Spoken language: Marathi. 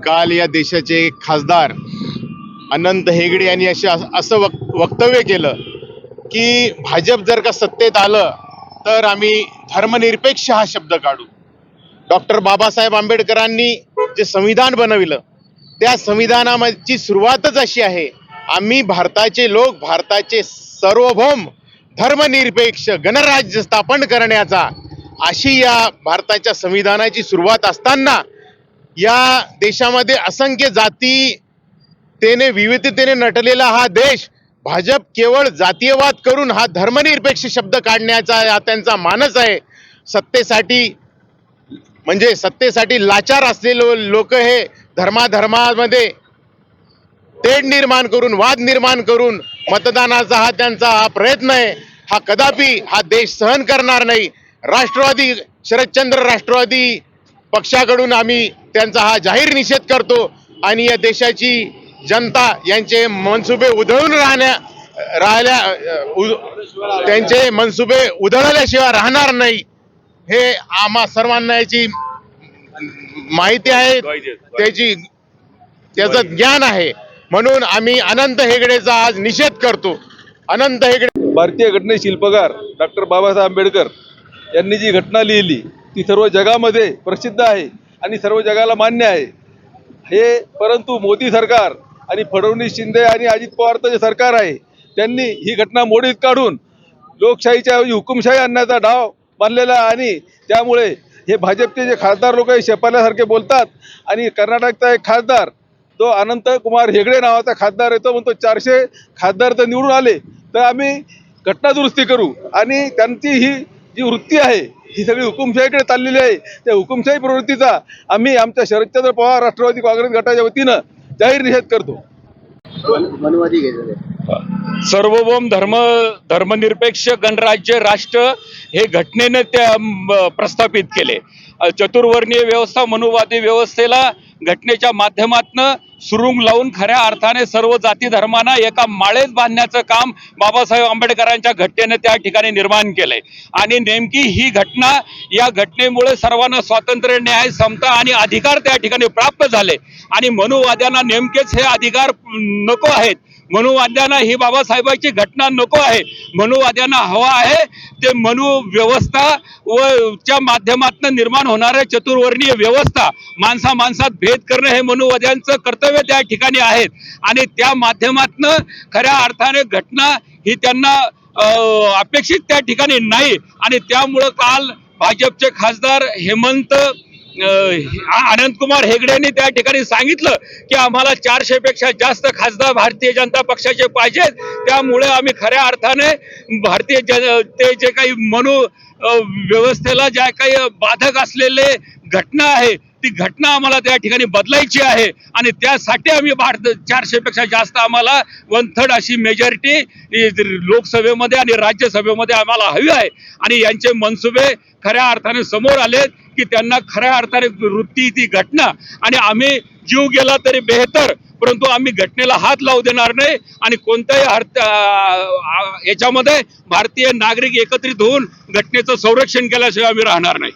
काल या देशाचे खासदार अनंत हेगडे यांनी असे असं वक वक्तव्य केलं की भाजप जर का सत्तेत आलं तर आम्ही धर्मनिरपेक्ष हा शब्द काढू. डॉक्टर बाबासाहेब आंबेडकरांनी जे संविधान बनविलं त्या संविधानाची सुरुवातच अशी आहे आम्ही भारताचे लोक भारताचे सार्वभौम धर्मनिरपेक्ष गणराज्य स्थापन करण्याचा अशी या भारताच्या संविधानाची सुरुवात असताना या देशामध्ये असंख्य जाती तेने विविधतेने नटलेला हा देश भाजप केवळ जातीयवाद करून हा धर्मनिरपेक्ष शब्द काढण्याचा हा त्यांचा मानस आहे. सत्तेसाठी म्हणजे सत्तेसाठी लाचार असलेले लोक हे धर्माधर्मामध्ये तेढ निर्माण करून वाद निर्माण करून मतदानाचा हा त्यांचा हा प्रयत्न आहे. हा कदापि हा देश सहन करणार नाही. राष्ट्रवादी शरदचंद्र राष्ट्रवादी पक्षाकडून आम्ही त्यांचा हा जाहीर निषेध करतो आणि या देशाची जनता यांचे मनसुबे उधळून राहण्या राहिल्या त्यांचे मनसुबे उधळल्याशिवाय राहणार नाही. हे आम्हा सर्वांना याची माहिती आहे. त्याची त्याचं ज्ञान आहे. म्हणून आम्ही अनंत हेगडेचा आज निषेध करतो. अनंत हेगडे भारतीय घटने शिल्पकार डॉक्टर बाबासाहेब आंबेडकर यांनी जी घटना लिहिली ती सर्व जगामध्ये प्रसिद्ध आहे आणि सर्व जगाला मान्य आहे. हे परंतु मोदी सरकार आणि फडणवीस शिंदे आणि अजित पवारचं जे सरकार आहे त्यांनी ही घटना मोडीत काढून लोकशाहीच्या हुकुमशाही आणण्याचा डाव बांधलेला आहे आणि त्यामुळे हे भाजपचे जे खासदार लोक आहे शेपाल्यासारखे बोलतात आणि कर्नाटकचा एक खासदार तो अनंत कुमार हेगडे नावाचा खासदार येतो म्हणतो चारशे खासदार तर निवडून आले तर आम्ही घटनादुरुस्ती करू. आणि त्यांची ही जी वृत्ती आहे ही सगळी हुकुमशाहीकडे चाललेली आहे. त्या हुकुमशाही प्रवृत्तीचा आम्ही आमच्या शरदचंद्र पवार राष्ट्रवादी काँग्रेस गटाच्या वतीनं जाहीर निषेध करतो. सार्वभौम धर्म धर्मनिरपेक्ष गणराज्य राष्ट्र हे घटनेने त्या प्रस्थापित केले. चतुर्वर्णीय व्यवस्था मनुवादी व्यवस्थेला घटनेच्या माध्यमातनं सुरुंग लावून खऱ्या अर्थाने सर्व जाती धर्मांना एका माळेत बांधण्याचं काम बाबासाहेब आंबेडकरांच्या घटनेने त्या ठिकाणी निर्माण केलंय. आणि नेमकी ही घटना या घटनेमुळे सर्वांना स्वातंत्र्य न्याय समता आणि अधिकार त्या ठिकाणी प्राप्त झाले. आणि मनुवाद्यांना नेमकेच हे अधिकार नको आहेत. मनुवाद्यांना ही बाबासाहेबांची घटना नको आहे. मनुवाद्यांना हवा आहे. ते मनु व्यवस्था व च्या माध्यमातून निर्माण होणाऱ्या चतुर्वर्णीय व्यवस्था माणसा माणसात भेद करणं हे मनुवाद्यांचं कर्तव्य त्या ठिकाणी आहेत. आणि त्या माध्यमातून खऱ्या अर्थाने घटना ही त्यांना अपेक्षित त्या ठिकाणी नाही. आणि त्यामुळं काल भाजपचे खासदार हेमंत अनंत कुमार हेगडे यांनी त्या ठिकाणी सांगितलं की आम्हाला चारशे पेक्षा जास्त खासदार भारतीय जनता पक्षाचे पाहिजेत. त्यामुळे आम्ही खऱ्या अर्थाने भारतीय जन ते जे काही मनु व्यवस्थेला ज्या काही बाधक असलेले घटना आहे ती घटना आम्हाला त्या ठिकाणी बदलायची आहे. आणि त्यासाठी आम्ही भारत चारशे पेक्षा जास्त आम्हाला वन थर्ड अशी मेजॉरिटी लोकसभेमध्ये आणि राज्यसभेमध्ये आम्हाला हवी आहे. आणि यांचे मनसुबे खऱ्या अर्थाने समोर आलेत. की त्यांना खऱ्या अर्थाने वृत्ती ती घटना आणि आम्ही जीव गेला तरी बेहतर परंतु आम्ही घटनेला हात लावू देणार नाही आणि कोणत्याही अर्थ याच्यामध्ये भारतीय नागरिक एकत्रित होऊन घटनेचं संरक्षण केल्याशिवाय आम्ही राहणार नाही.